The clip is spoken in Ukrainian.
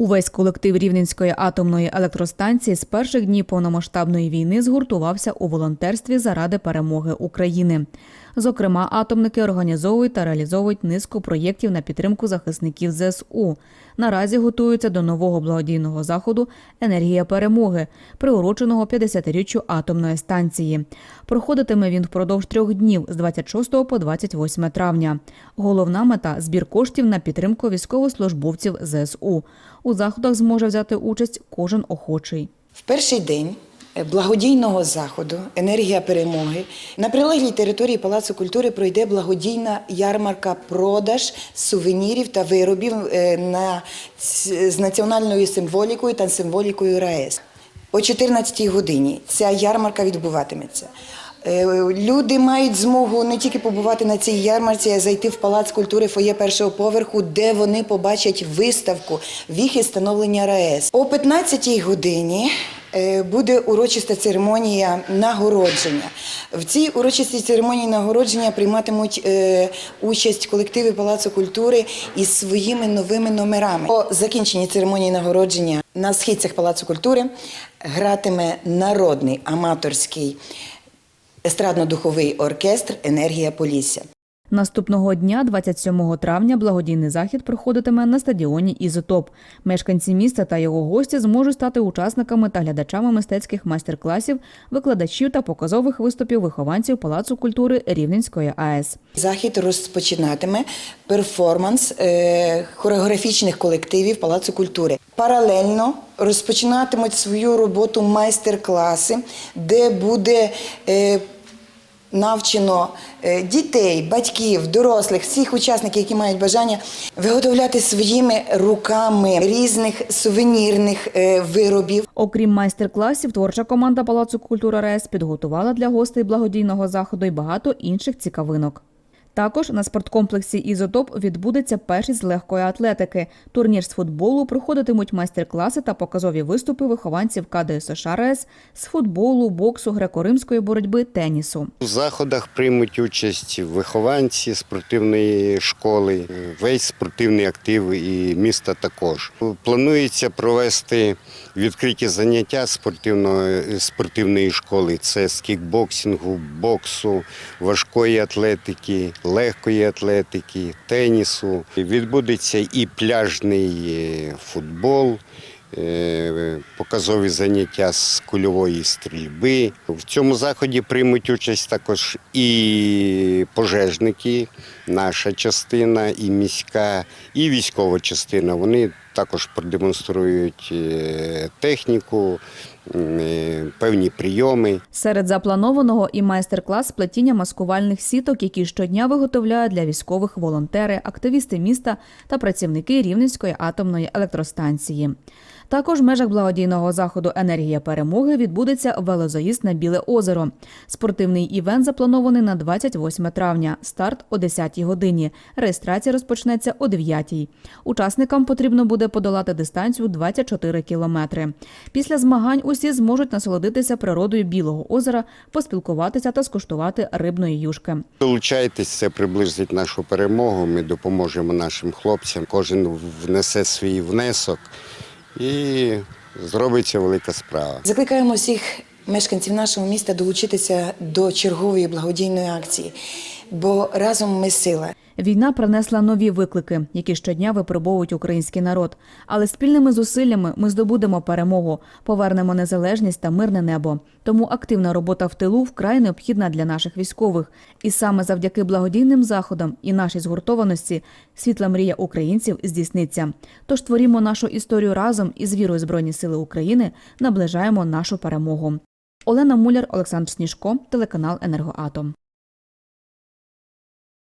Увесь колектив Рівненської атомної електростанції з перших днів повномасштабної війни згуртувався у волонтерстві заради перемоги України. Зокрема, атомники організовують та реалізовують низку проєктів на підтримку захисників ЗСУ. Наразі готуються до нового благодійного заходу Енергія перемоги, приуроченого 50-річчю атомної станції. Проходитиме він впродовж трьох днів з 26 по 28 травня. Головна мета збір коштів на підтримку військовослужбовців ЗСУ. У заходах зможе взяти участь кожен охочий. В перший день благодійного заходу Енергія перемоги на прилеглій території Палацу культури пройде благодійна ярмарка продаж сувенірів та виробів е, на, з національною символікою та символікою РаЕС. О 14 годині ця ярмарка відбуватиметься. Е, Люди мають змогу не тільки побувати на цій ярмарці, а зайти в палац культури фоє першого поверху, де вони побачать виставку віхи становлення РаЕС. О 15 годині е, буде урочиста церемонія нагородження. В цій урочистій церемонії нагородження прийматимуть е, участь колективи Палацу культури із своїми новими номерами. По закінченні церемонії нагородження на східцях Палацу культури гратиме народний аматорський естрадно-духовий оркестр Енергія Полісся. Наступного дня, 27 травня, благодійний захід проходитиме на стадіоні Ізотоп. Мешканці міста та його гості зможуть стати учасниками та глядачами мистецьких майстер-класів, викладачів та показових виступів вихованців Палацу культури Рівненської АЕС. Захід розпочинатиме перформанс е, хореографічних колективів Палацу культури. Паралельно розпочинатимуть свою роботу майстер-класи, де буде е, навчено е, дітей, батьків, дорослих, всіх учасників, які мають бажання виготовляти своїми руками різних сувенірних е, виробів. Окрім майстер-класів, творча команда Палацу культури РЕС підготувала для гостей благодійного заходу й багато інших цікавинок. Також на спорткомплексі Ізотоп відбудеться першість з легкої атлетики. Турнір з футболу проходитимуть майстер-класи та показові виступи вихованців КДСШ РАЕС з футболу, боксу, греко-римської боротьби, тенісу. У заходах приймуть участь вихованці спортивної школи, весь спортивний актив і міста також. Планується провести відкриті заняття спортивної, спортивної школи. Це з кікбоксингу, боксу, важкої атлетики, легкої атлетики, тенісу. Відбудеться і пляжний е, футбол. е, Показові заняття з кульової стрільби. В цьому заході приймуть участь також і пожежники, наша частина, і міська, і військова частина. Вони також продемонструють е, техніку, е, певні прийоми. Серед запланованого і майстер-клас плетіння маскувальних сіток, які щодня виготовляють для військових волонтери, активісти міста та працівники Рівненської атомної електростанції. Також в межах благодійного заходу Енергія перемоги відбудеться велозаїзд на Біле озеро. Спортивний івент запланований на 28 травня. Старт о 10 годині. Реєстрація розпочнеться о 9. Учасникам потрібно буде подолати дистанцію 24 кілометри. Після змагань усі зможуть насолодитися природою Білого озера, поспілкуватися та скуштувати рибної юшки. Долучайтесь, це приблизить нашу перемогу. Ми допоможемо нашим хлопцям. Кожен внесе свій внесок і зробиться велика справа. Закликаємо всіх мешканців нашого міста долучитися до чергової благодійної акції, бо разом ми сила. Війна принесла нові виклики, які щодня випробовують український народ. Але спільними зусиллями ми здобудемо перемогу, повернемо незалежність та мирне небо. Тому активна робота в тилу вкрай необхідна для наших військових. І саме завдяки благодійним заходам і нашій згуртованості світла мрія українців здійсниться. Тож творімо нашу історію разом і з вірою Збройні Сили України наближаємо нашу перемогу. Олена Муляр, Олександр Сніжко, телеканал Енергоатом.